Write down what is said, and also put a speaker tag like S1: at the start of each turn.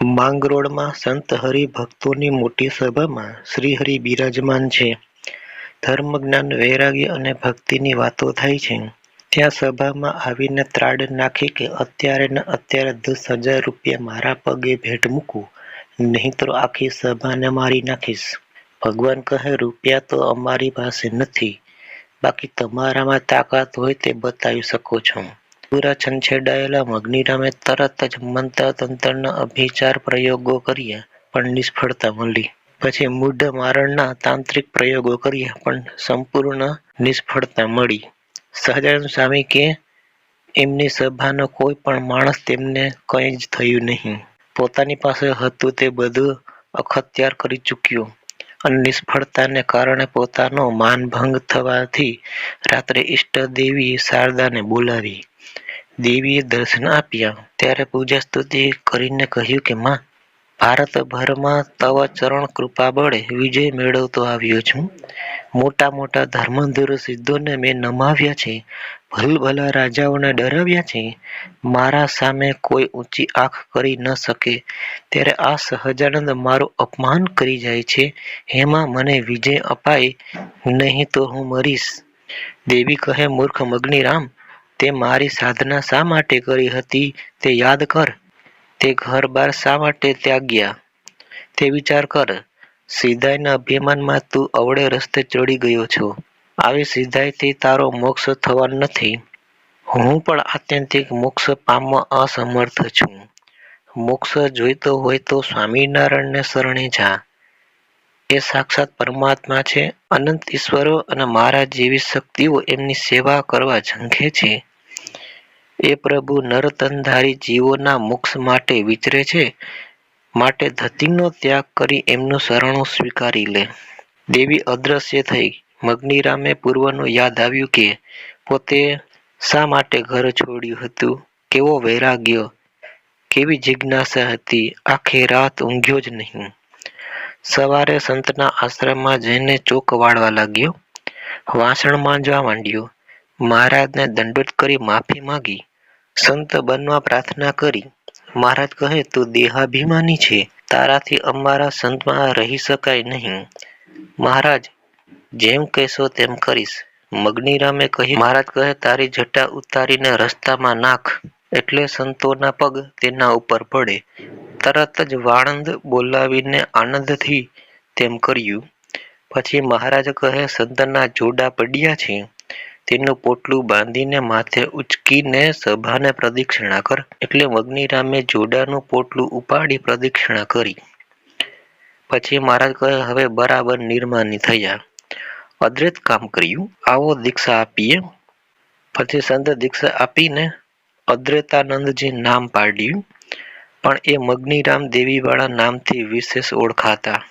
S1: માંગરોળમાં સંત હરિભક્તોની મોટી સભામાં શ્રીહરિ બિરાજમાન છે. ધર્મ, જ્ઞાન, વૈરાગ્ય અને ભક્તિની વાતો થાય છે. ત્યાં સભામાં આવીને ત્રાડ નાખી કે અત્યારે ને અત્યારે દસ હજાર રૂપિયા મારા પગે ભેટ મૂકું નહીં તો આખી સભાને મારી નાખીશ. ભગવાન કહે, રૂપિયા તો અમારી પાસે નથી બાકી તમારામાં તાકાત હોય તે બતાવી શકો છો. પૂરા છંછેડાયેલા મગનીરામે તરત જ મંત્રતંત્રના અભિચાર પ્રયોગો કર્યા, પણ નિષ્ફળતા મળી. પછી મૂઢ મારણના તાંત્રિક પ્રયોગો કર્યા, પણ સંપૂર્ણ નિષ્ફળતા મળી. સહજાનંદ સ્વામી કે, એમની સભાનો કોઈ પણ માણસ તેમને કંઈ જ થયું નહીં. પોતાની પાસે હતું તે બધું અખત્યાર કરી ચૂક્યો અને નિષ્ફળતાને કારણે પોતાનો માનભંગ થવાથી રાત્રે ઈષ્ટદેવી શારદાને બોલાવી. દેવીએ દર્શન આપ્યા ત્યારે પૂજા સ્તુતિ કરીને કહ્યું કે, માં, ભારતભરમાં તવ ચરણ કૃપા બળે વિજય મેળવતો આવ્યો છું. મોટા મોટા ધર્માંધર સિદ્ધોને મેં નમાવ્યા છે. ભલભલા રાજાઓને ડરાવ્યા છે. મારા સામે કોઈ ઊંચી આંખ કરી ન શકે ત્યારે આ સહજાનંદ મારું અપમાન કરી જાય છે. હેમાં, મને વિજય અપાય, નહીં તો હું મરીશ. દેવી કહે, મૂર્ખ મગનીરામ! તે મારી સાધના શા માટે કરી હતી તે યાદ કર. તે ઘર બાર શા માટે ત્યાગ્યા તે વિચાર કર. સીધાઈના અભિમાનમાં તું અવળે રસ્તે ચડી ગયો છો. આવી સીધાઈથી તારો મોક્ષ થવાનો નથી. હું પણ આત્યંતિક મોક્ષ પામવા અસમર્થ છું. મોક્ષ જોઈતો હોય તો સ્વામિનારાયણને શરણે જા. એ સાક્ષાત પરમાત્મા છે. અનંત ઈશ્વરો અને મારા જેવી શક્તિઓ એમની સેવા કરવા ઝંખે છે. એ પ્રભુ નરતનધારી જીવોના મોક્ષ માટે વિચરે છે, માટે ધતીનો ત્યાગ કરી એમનું શરણું સ્વીકારી લે. દેવી અદૃશ્ય થઈ. મગ્નિરામે પૂર્વનું યાદ આવ્યું કે પોતે શા માટે ઘર છોડ્યું હતું. કેવો વૈરાગ્ય! કેવી જિજ્ઞાસા હતી! આખી રાત ઊંઘ્યો જ નહીં. સવારે સંતના આશ્રમમાં જઈને ચોક વાળવા લાગ્યો. વાસણ માંજવા માંડ્યો. મહારાજને દંડોત કરી માફી માંગી. સંત બનવા પ્રાર્થના કરી. મહારાજ કહે, તું દેહાભિમાની છે. તારાથી અમારા સંતમાં રહી શકાય નહીં. મહારાજ, જેમ કહેશો તેમ કરીશ. મગનીરામે કહ્યું, મહારાજ કહે, તારી જટા ઉતારીને રસ્તામાં નાખ, એટલે સંતોના પગ તેના ઉપર પડે. તરત જ વાણંદ બોલાવીને આનંદથી તેમ કર્યું. પછી મહારાજ કહે, સંતના જોડા પડ્યા છે તેનું પોટલું બાંધીને માથે ઊંચકીને સભાને પ્રદક્ષિણા કર. એટલે મગનીરામે જોડાનું પોટલું ઉપાડી પ્રદક્ષિણા કરી. પછી મહારાજ કહે, હવે બરાબર નિર્માની થયા. અદ્વૈત કામ કર્યું. આવો દીક્ષા આપીએ. પછી સંત દીક્ષા આપીને અદ્વૈતાનંદજી નામ પાડ્યું. પણ એ મગ્નિરામ દેવીવાળા નામથી વિશેષ ઓળખાતા.